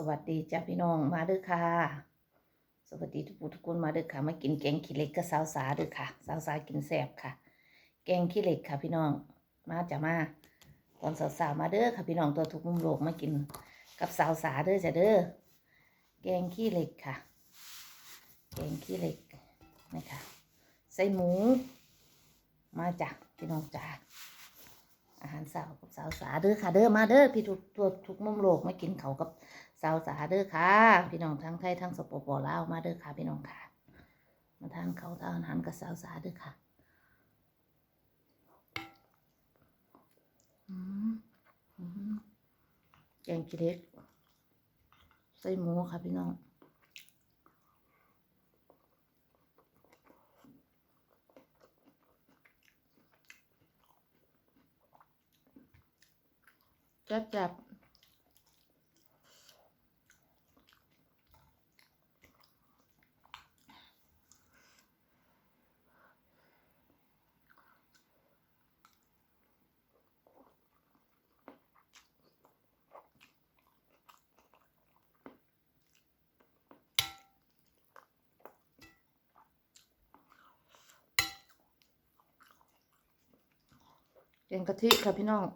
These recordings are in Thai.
สวัสดีจ้าพี่น้องมาเด้อค่ะ สวัสดีทุกผู้ทุกคนมาเด้อค่ะมากินแกงขี้เหล็กกับสาวสาเด้อค่ะ สาวสากินแซ่บค่ะ แกงขี้เหล็กค่ะพี่น้อง มาจะมาตอนสาวๆมาเด้อค่ะพี่น้องตัวทุกมุมโลกมากินกับสาวสาเด้อจ้ะเด้อแกงขี้เหล็กค่ะ แกงขี้เหล็กนะคะใส่หมู มาจ้ะพี่น้องจ้า อาหารสาวกับสาวสาเด้อค่ะเด้อมาเด้อพี่ทุกตัวทุกมุมโลกมากินเขากับสาวสาเด้อค่ะ พี่น้องทั้งไทยทั้งสปปลาวมาเด้อค่ะพี่น้องค่ะ มาทานเขาทานอาหารกับสาวสาเด้อค่ะแกงขี้เล็กใส่หมูค่ะพี่น้อง จับจับแกงกะทิค่ะพี่น้อง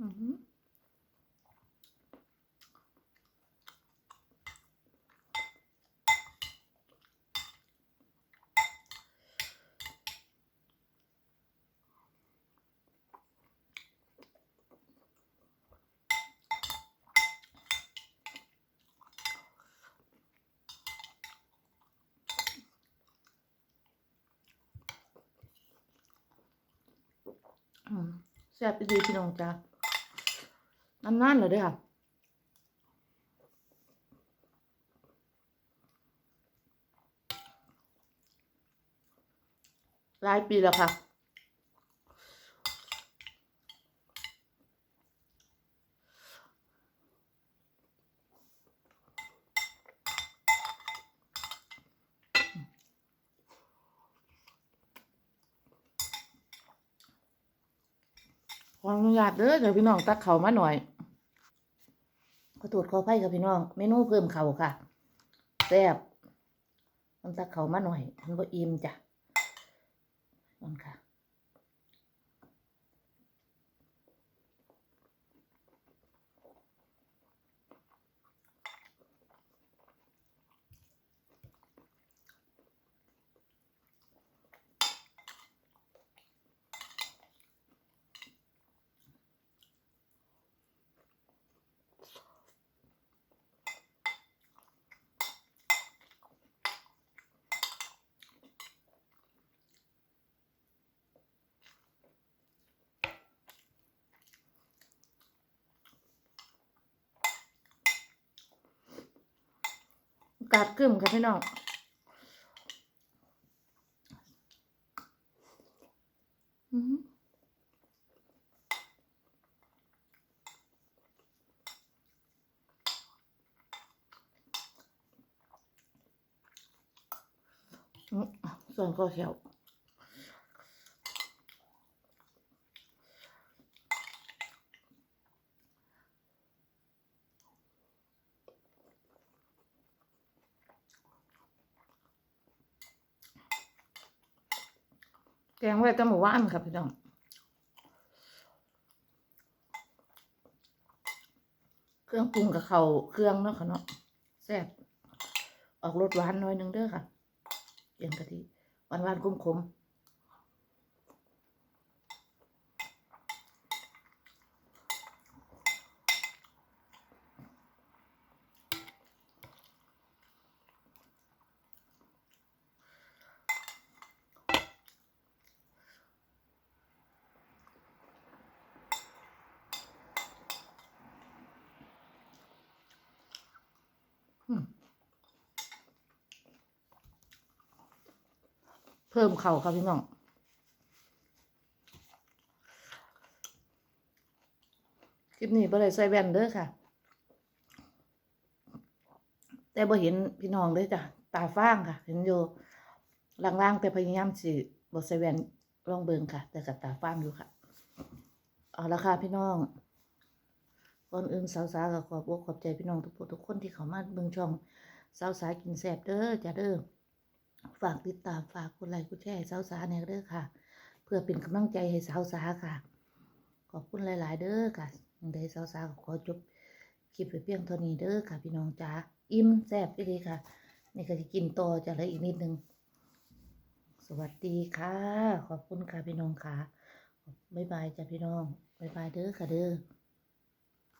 อือหืออืมแซ่บดีพี่น้องจ้า น้ำนั่นเลยเด้อค่ะหลายปีแล้วค่ะขออนุญาตเด้อเดี๋ยวพี่น้องตักเขามาหน่อย ขอโทษขออภัยค่ะพี่น้อง เมนูเพิ่มเขาค่ะแซ่บน้ำตาเขามาหน่อยมันบ่อิ่มจ้ะนั่นค่ะ อา กาดกึ่มค่ะพี่น้องอืมส่วนข้อแขว แกงไว้ตั้งหมู่านครับพี่น้องเครื่องปรุงกับเขาเครื่องเนาะค่ะเนาะแซ่บออกรสหวานหน้อยหนึงเด้อค่ะเย็นกะทิหวานหวานขมๆอื พิ่มเข่าครับพี่น้องคลิปนี้บ่ได้ใส่แว่นเด้อค่ะ แต่บ่เห็นพี่น้องเลยจ้ะตาฟ้างค่ะ เห็นอยู่ล่างๆแต่พยายามสิบ่ใส่แว่นลองเบิ่งค่ะ แต่กับตาฟ้างอยู่ค่ะเอาละค่ะพี่น้องก่อนอื่นสาวสาก็ขอบอกขอบใจพี่น้องทุกผู้ทุกคนที่เข้ามาเบิ่งช่องสาวสากินแซ่บเด้อจ้าเด้อ ฝากติดตามฝากกดไลค์กดแชร์ให้สาวสาแหน่เด้อค่ะ เพื่อเป็นกำลังใจให้สาวสาค่ะ ขอบคุณหลาย ๆ เด้อค่ะยังได้สาวสาขอจบคลิปไปเพียงเท่านี้เด้อค่ะ พี่น้องจ้าอิ่มแซ่บไปเลยค่ะ นี่ก็จะกินต่อจะเหลืออีกนิดนึง สวัสดีค่ะ ขอบคุณค่ะพี่น้องค่ะบ๊ายบายจ้ะพี่น้องบ๊ายบายเด้อค่ะเด้อ